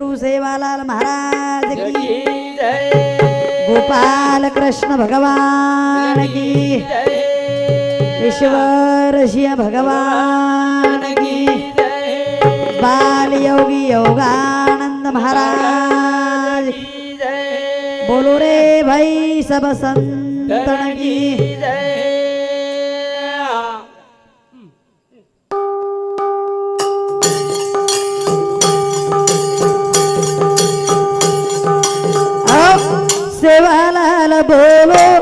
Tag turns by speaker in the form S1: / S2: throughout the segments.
S1: सेवालाल महाराज की गोपाल कृष्ण भगवान की
S2: जय।
S1: ईश्वर शिव भगवान की
S2: जय।
S1: बाल योगी योगानंद महाराज।
S2: की जय।
S1: बोलो रे भाई सब संतन की। सेवालाल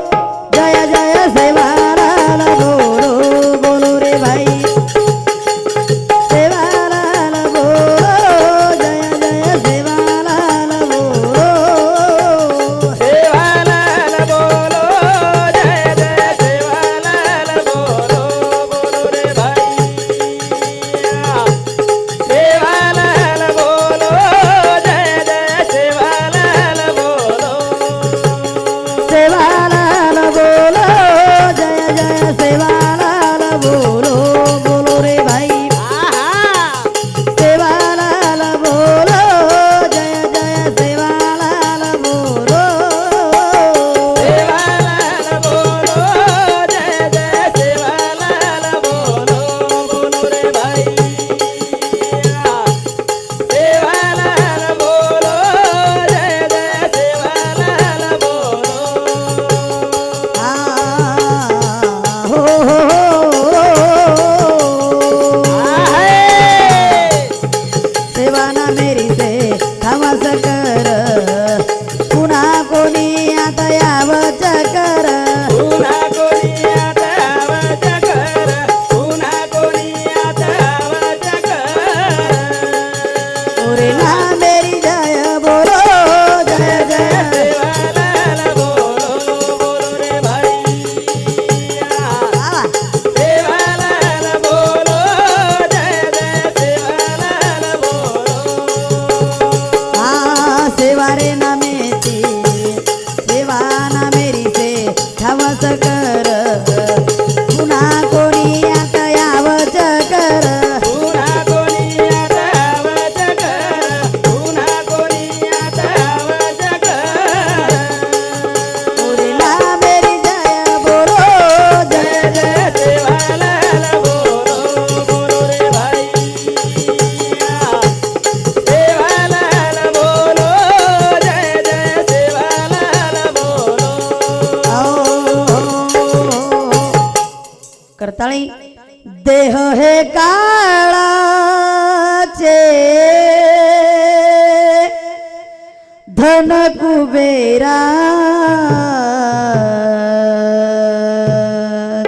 S1: ધન કુબેરા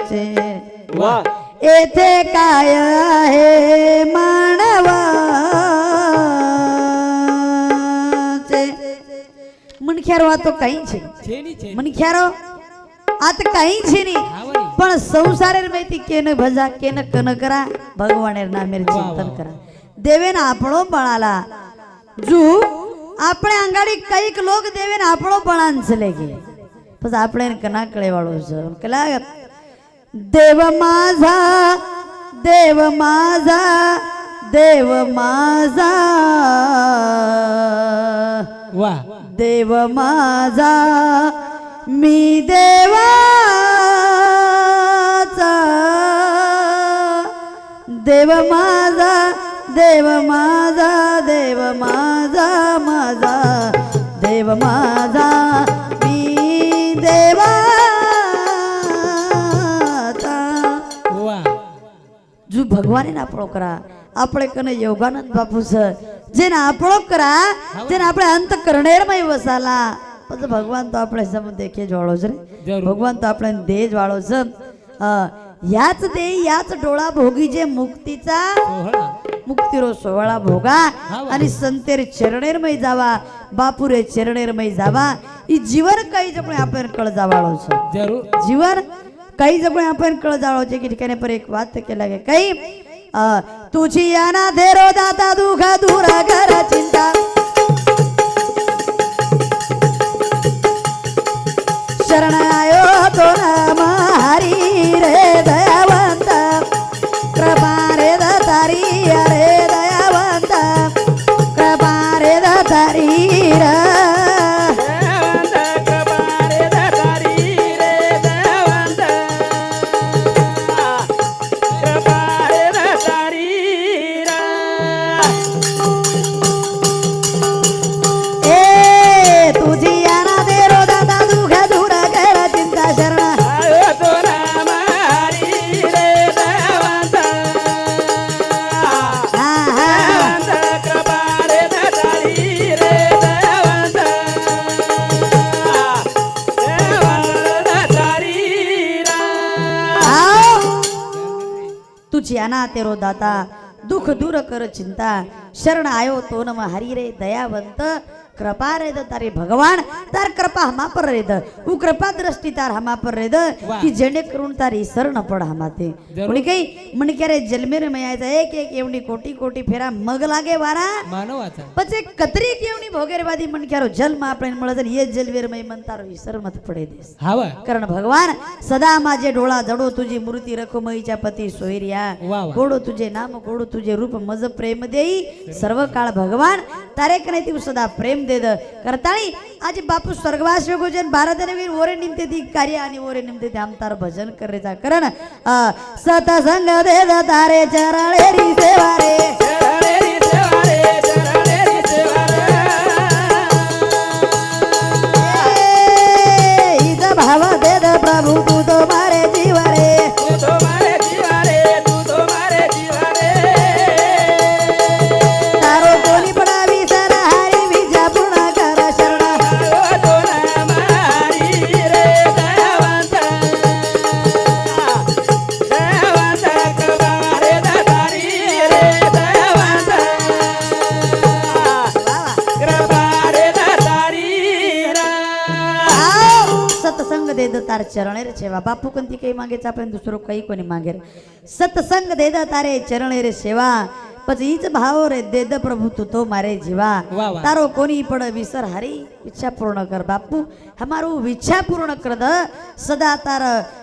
S1: છે
S2: એથે
S1: કાયા હે માણવા છે મણખ્યારો આ તો કઈ છે મણખ્યારો આ તો કઈ છે નહીં પણ સંસારે મેથી કેને ભજા કેને કનકરા ભગવાને નામે ચિંતન કરા દેવેન આપણો બળાલા જુ આપણે આંગાડી કઈક લોક દેવેન આપણો બળાન ચલે ગે પછી આપણે એને કના કળે વાળો છે કેલા દેવ माझा देव माझा देव माझा
S2: વાહ
S1: देव माझा मी देवाचा देव माझा देव माझा देव माझा माझा देव माझा मी देवाचा
S2: વાહ
S1: જો ભગવાને ના આપણો કરા આપણે કને યોગાનંદ બાપુ છે જેને આપણો કરા જેને આપણે અંત કરણેરમય વસાલા પછી ભગવાન તો આપણે સમ દેખે જ વાળો છે રે
S2: જરૂર.
S1: ભગવાન તો આપણે દેહ જ વાળો છે અ, याच दे याच डोळा भोगी जे मुक्तीचा
S2: સોહળા
S1: मुक्तिरो सोहळा भोगा. आणि संतेर चरणेरमय जावा बापुरे चरणेरमय जावा. ही जीवन काही जपणे आपण कळ जावाळो जीवन काही जपणे आपण कळ जाळोचे की ठिकाणी पर एक वाद केला काही तुझी याना धेरो दाता दुखा दूर घर उचियाना तेरो दाता दुख दूर कर चिंता शरण आयो तो नम हरी रे दयावंत कृपा रेद तारे भगवान तार कृपा हमा पर रेद. उ कृपा दृष्टि तार हमा पर
S2: रेद
S1: की जेने करून तारी सरण पड हमा
S2: ते
S1: कोणी काही म्हणे की अरे जलमेर मयाचा एक एक एवढी कोटी कोटी फेरा मग लागे वारा.
S2: मानवाचा.
S1: पचे कतरी एक एवढी भोगेरवादी म्हण की अरे जल मा आपण म्हणत ये जलवेर मय म्हणतार विसर मत पडे देस.
S2: हवा.
S1: कारण भगवान सदा माझे डोळा जडो तुझी मूर्ती रखो मईच्या पती सोयरिया कोडो तुझे नाम कोडो तुझे रूप मज प्रेम देई. सर्व काळ भगवान तारे कने तू सदा प्रेम दे द करताळी आज बापू स्वर्गवास योगोजन भारत नवीन ओरे निमते ती कार्य आणि ओरे निमते ते आमतार भजन करेचा करण अ, सतसंग दे द तारे
S2: चरणेर सेवा. बापू कोणती काही मागेच
S1: आपण दुसरं काही कोणी मागेल. सत्संग देदा तारे चरणेर सेवा. पच
S2: हीच भाव रे देद प्रभू तू तो मारे जीवा.
S1: तारो कोणी पड विसर हरी इच्छा पूर्ण कर बापू. हमारो इच्छा पूर्ण कर द. सदा तार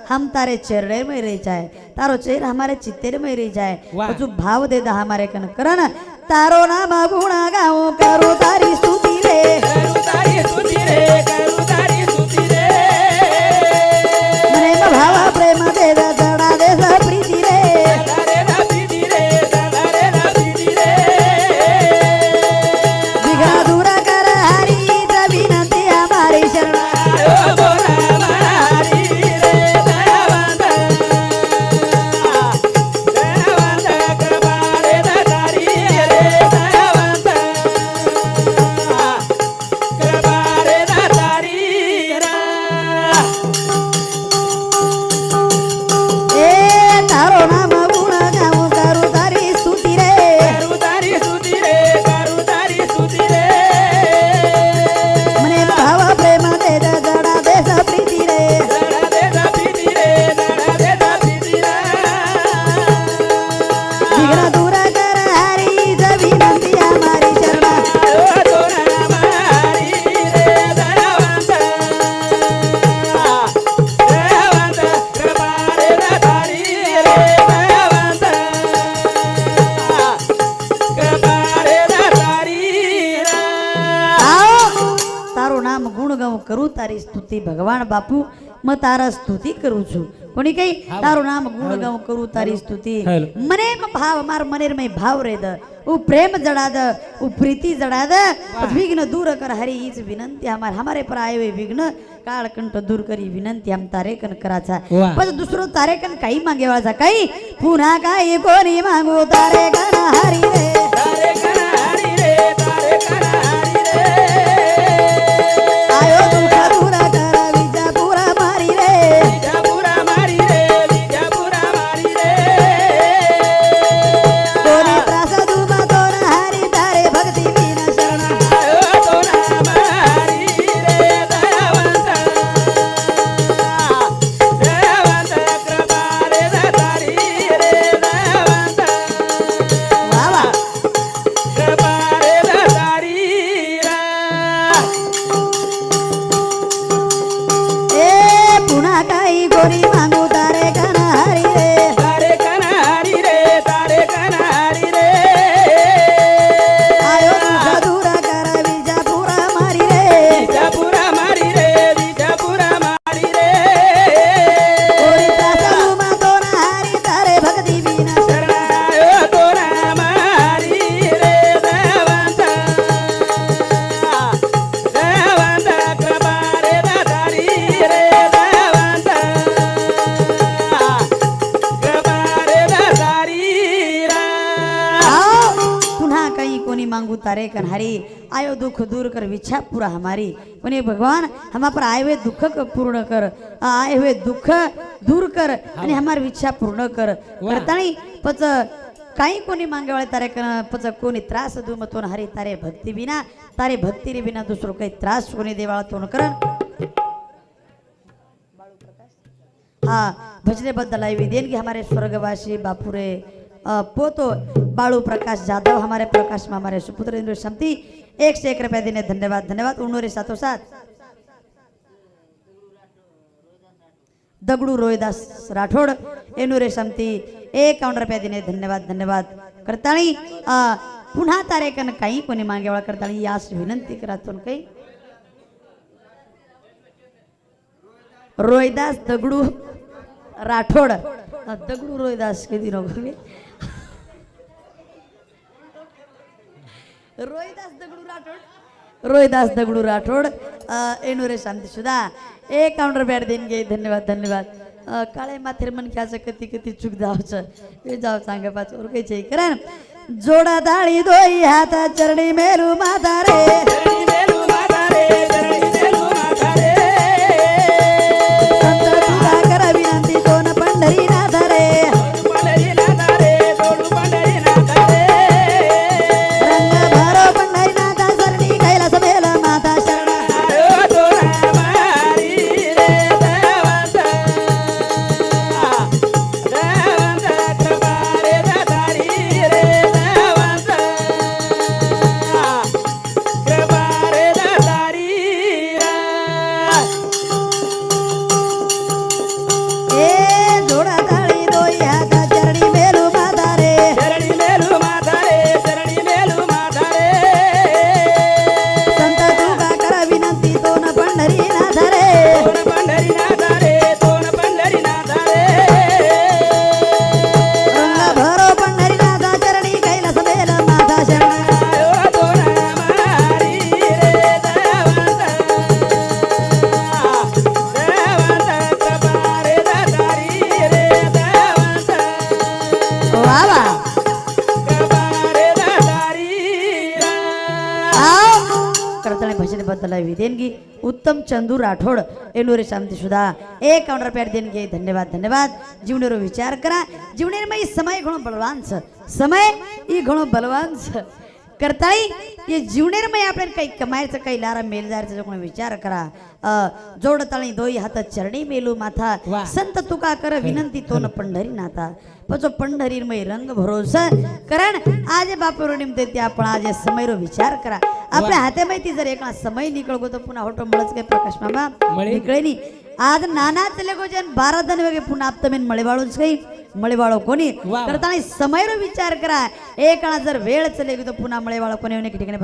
S1: हम तारे चेहरे में रह जाए. तारो चेहरा हमारे चित्तेर में रह जाए. जो भाव दे दा हमारे कन करन तारो ना मागुणा गाओ करो तारी सुधी रे.
S2: करो तारी स्तुति रे करो
S1: સ્તુતિ ભગવાન બાપુ મ તારા સ્તુતિ કરું છું કોની કઈ તારું નામ ગુણ ગાઉં કરું તારી સ્તુતિ
S2: હેલો.
S1: મને એમ ભાવ માર મનેર મય ભાવ રે દ ઉ પ્રેમ જડા દ ઉ પ્રીતિ જડા દ વિઘ્ન દૂર કર હરી ઈજ વિનંતી અમાર हमारे पर आए हुए विघ्न काळ कंठ दूर करी विनंती आम तारे कन कराचा
S2: वाह.
S1: पण दुसरो तारे कन काही मागे वाळचा काही पुन्हा काही कोणी मागू तारे कन हरी रे
S2: तारे
S1: कन हरी। आयो दुख दूर कर विच्छा पूरा हमारी। कोणी भगवान हम पर आए हुए दुख को पूर्ण कर। आए हुए दुख दूर कर आणि हमारी इच्छा पूर्ण कर।
S2: वाह.
S1: करताणी पच काही कोणी मागेवाळे तारे कन पच कोणी त्रास दुमतोन हरी तारे भक्ती विना तारे भक्ती रे विना दुसरो काही त्रास कोणी देवाळा तोन करण हाँ भजने बद्दल आई देनगी हमारे स्वर्गवासी बापुरे पोतो बाळू प्रकाश जाधव हमारे प्रकाश में हमारे सुपुत्र इंद्र शांति। एक से एक रुपया देने धन्यवाद धन्यवाद। उन्होंने साथों साथ दगडू रोहिदास राठोड एनुरे समती एकावन्न रुपया दिने धन्यवाद धन्यवाद। करताळी पुन्हा तारेकन काही कोणी मागेवाळा करताळी यास विनंती करातून काही रोहिदास दगडू राठोड। दगडू रोहिदास किती नको रोहिदास दगडू राठोड. रोहिदास दगडू राठोड. अ, एनुरे शांती सुद्धा ए काउंटर बॅट देईन घे धन्यवाद धन्यवाद. काळे माथेर मन घ्यायचं कधी कधी चूक जावचं. हे जाव सांगा पाच वर काही कारण जोडा दाळी दोई हाता चरणी मेरू माता रे.
S2: मेरू
S1: माता रे. वा वा કરતણે ભજન બદલાવી દેનગી ઉત્તમ ચંદુ રાઠોડ એલુરે શાંતિ સુધા એ કાઉન્ટર પેર દેનગી ધન્યવાદ ધન્યવાદ જીવનેરો વિચાર કરા જીવનેરમાં એ સમય ઘણો બળવાન છે સમય એ ઘણો બળવાન છે કરતાઈ में आपने कई कमाए કમાયचं काही लारा मेल जायचं कोणी विचार करा जोड तळी दोई तक चरणी मेलू माथा संत तुका कर विनंती तोन पंढरी नाथा. जो पंढरीर में रंग भरोसा. करन आज बापूर निमते ते आपण आज समयरो विचार करा. आपल्या में तीजर जर ना समय निकळगो तर पुन्हा होटल मलस काही प्रकाश मामा निकळे आज नाना चलेगो जे बारह दन वगैरे पुना आप तो मेन मणि बाळू से कई मणिवाळो
S2: कोनी।
S1: करतानी समय रो विचार करा। एक जर वेळ चलेगो तो पुन मळी बाळो कोणी होनी ठिकाणी